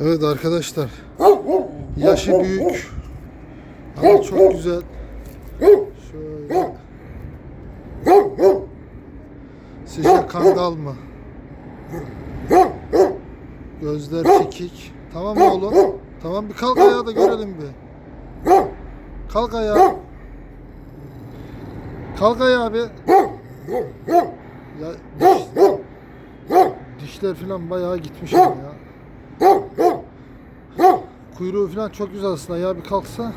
Evet arkadaşlar. Yaşı büyük. Ama çok güzel. Şöyle. Sizce kangal mı? Gözler çekik. Tamam oğlum? Tamam bir kalk ayağa da görelim bir. Kalk ayağa. Kalk ayağa bir. Ya diş, dişler falan bayağı gitmiş ya. Kuyruğu falan çok güzel aslında ya bir kalksa.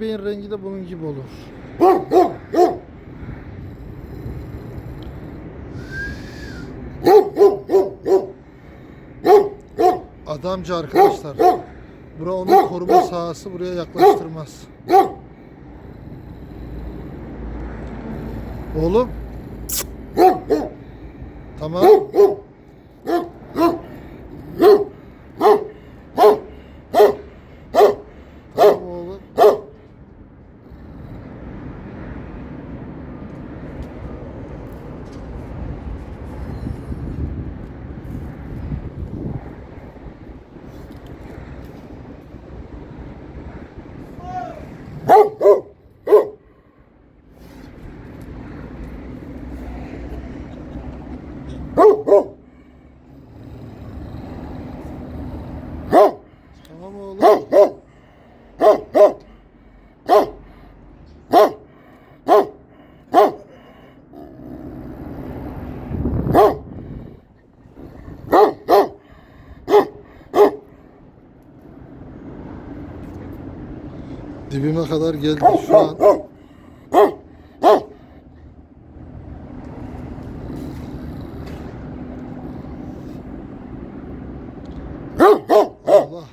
Beyin rengi de bunun gibi olur. Adamcı arkadaşlar. Bura onun koruma sahası buraya yaklaştırmaz. Oğlum. Tamam Dibime kadar geldi şu an. Allah.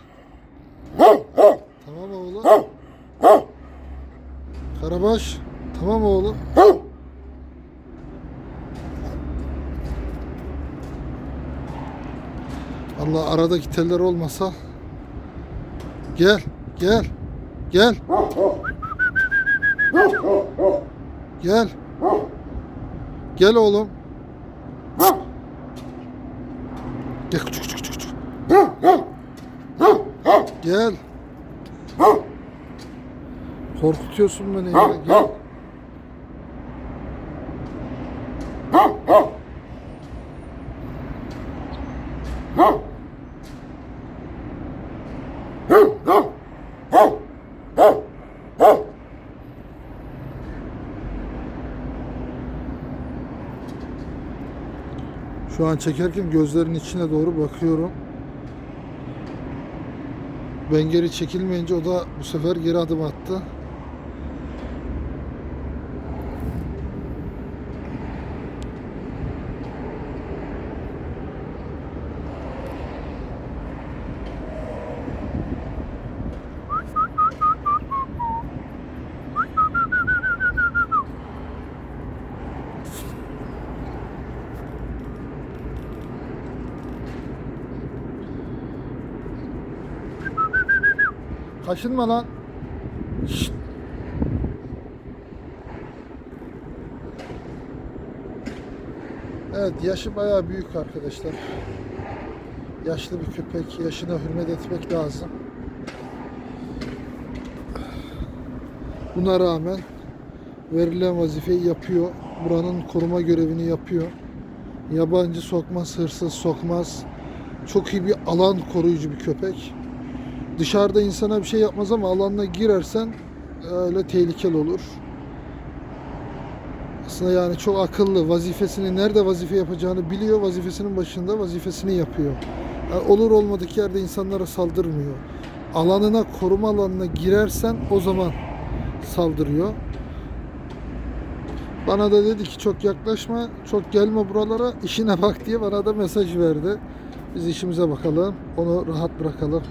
Karabaş. Tamam oğlum. Allah aradaki teller olmasa. Gel. Gel. Gel. Gel. Gel oğlum. Gel. Gel. Korkutuyorsun beni ya. Gel. Şu an çekerken gözlerin içine doğru bakıyorum. Ben geri çekilmeyince o da bu sefer geri adım attı. Kaşınma lan. Şşt. Evet yaşı bayağı büyük arkadaşlar. Yaşlı bir köpek. Yaşına hürmet etmek lazım. Buna rağmen verilen vazifeyi yapıyor. Buranın koruma görevini yapıyor. Yabancı sokmaz, hırsız sokmaz. Çok iyi bir alan koruyucu bir köpek. Dışarıda insana bir şey yapmaz ama alanına girersen öyle tehlikeli olur. Aslında yani çok akıllı. Vazifesini nerede vazife yapacağını biliyor. Vazifesinin başında vazifesini yapıyor. Yani olur olmadık yerde insanlara saldırmıyor. Alanına, koruma alanına girersen o zaman saldırıyor. Bana da dedi ki çok yaklaşma, çok gelme buralara, işine bak diye bana da mesaj verdi. Biz işimize bakalım, onu rahat bırakalım.